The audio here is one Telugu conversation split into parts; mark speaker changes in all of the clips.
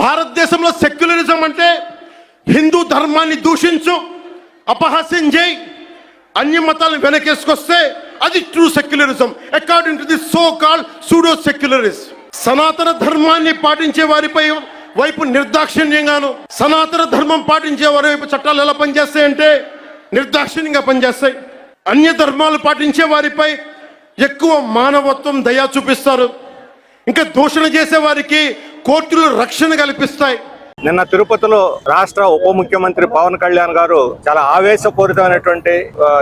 Speaker 1: భారతదేశంలో సెక్యులరిజం అంటే హిందూ ధర్మాన్ని దూషించు అపహాస్యం చేయి అన్య మతాలను వెనకేసుకొస్తే అది true secularism according to the so call pseudo secularist సనాతన ధర్మాన్ని పాటించే వారిపై వైపు నిర్దాక్షిణ్యంగాను సనాతన ధర్మం పాటించే వారి వైపు చట్టాలు ఎలా పనిచేస్తాయంటే నిర్దాక్షిణ్యంగా పనిచేస్తాయి. అన్య ధర్మాలు పాటించే వారిపై ఎక్కువ మానవత్వం దయా చూపిస్తారు. ఇంకా దూషణ చేసే వారికి కోర్టులు రక్షణ కల్పిస్తాయి.
Speaker 2: నిన్న తిరుపతిలో రాష్ట్ర ఉప ముఖ్యమంత్రి పవన్ కళ్యాణ్ గారు చాలా ఆవేశపూరితమైనటువంటి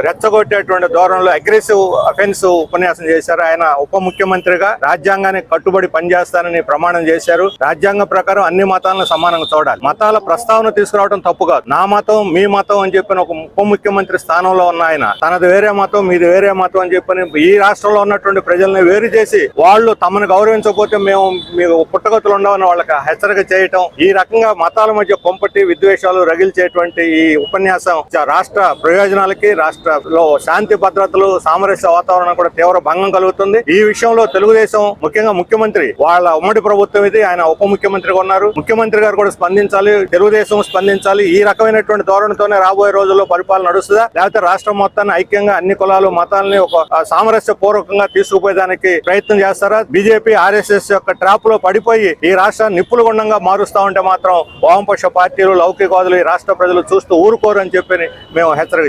Speaker 2: రెచ్చగొట్టేటువంటి ధోరణిలో అగ్రెసివ్ అఫెన్స్ ఉపన్యాసం చేశారు. ఆయన ఉప ముఖ్యమంత్రిగా రాజ్యాంగానికి కట్టుబడి పనిచేస్తానని ప్రమాణం చేశారు. రాజ్యాంగం ప్రకారం అన్ని మతాలను సమానంగా చూడాలి. మతాల ప్రస్తావన తీసుకురావడం తప్పు కాదు. నా మతం మీ మతం అని చెప్పిన ఒక ఉప ముఖ్యమంత్రి స్థానంలో ఉన్న ఆయన తనది వేరే మతం మీది వేరే మతం అని చెప్పని ఈ రాష్ట్రంలో ఉన్నటువంటి ప్రజల్ని వేరు చేసి వాళ్ళు తమను గౌరవించకపోతే మేము మీకు పుట్టగతులు ఉండవని వాళ్ళకి హెచ్చరిక చేయటం ఈ రకంగా మతాల మధ్య కొంపటి విద్వేషాలు రగిల్చేటువంటి ఈ ఉపన్యాసం రాష్ట్ర ప్రయోజనాలకి రాష్ట్రంలో శాంతి భద్రతలు సామరస్య వాతావరణం కూడా తీవ్ర భంగం కలుగుతుంది. ఈ విషయంలో తెలుగుదేశం ముఖ్యంగా ముఖ్యమంత్రి వాళ్ళ ఉమ్మడి ప్రభుత్వం ఇది ఆయన ఉప ముఖ్యమంత్రిగా ఉన్నారు. ముఖ్యమంత్రి గారు కూడా స్పందించాలి తెలుగుదేశం స్పందించాలి. ఈ రకమైనటువంటి ధోరణితోనే రాబోయే రోజుల్లో పరిపాలన నడుస్తుందా? లేకపోతే రాష్ట్రం మొత్తాన్ని ఐక్యంగా అన్ని కులాలు మతాలని ఒక సామరస్య పూర్వకంగా తీసుకుపోయేదానికి ప్రయత్నం చేస్తారా? బీజేపీ ఆర్ఎస్ఎస్ యొక్క ట్రాప్లో పడిపోయి ఈ రాష్ట్రాన్ని నిప్పులు గుండంగా మారుస్తా ఉంటే మాత్రం వామపక్ష పార్టీలు లౌకికవాదులు ఈ రాష్ట్ర ప్రజలు చూస్తూ ఊరుకోరు అని చెప్పి మేము హెచ్చరిక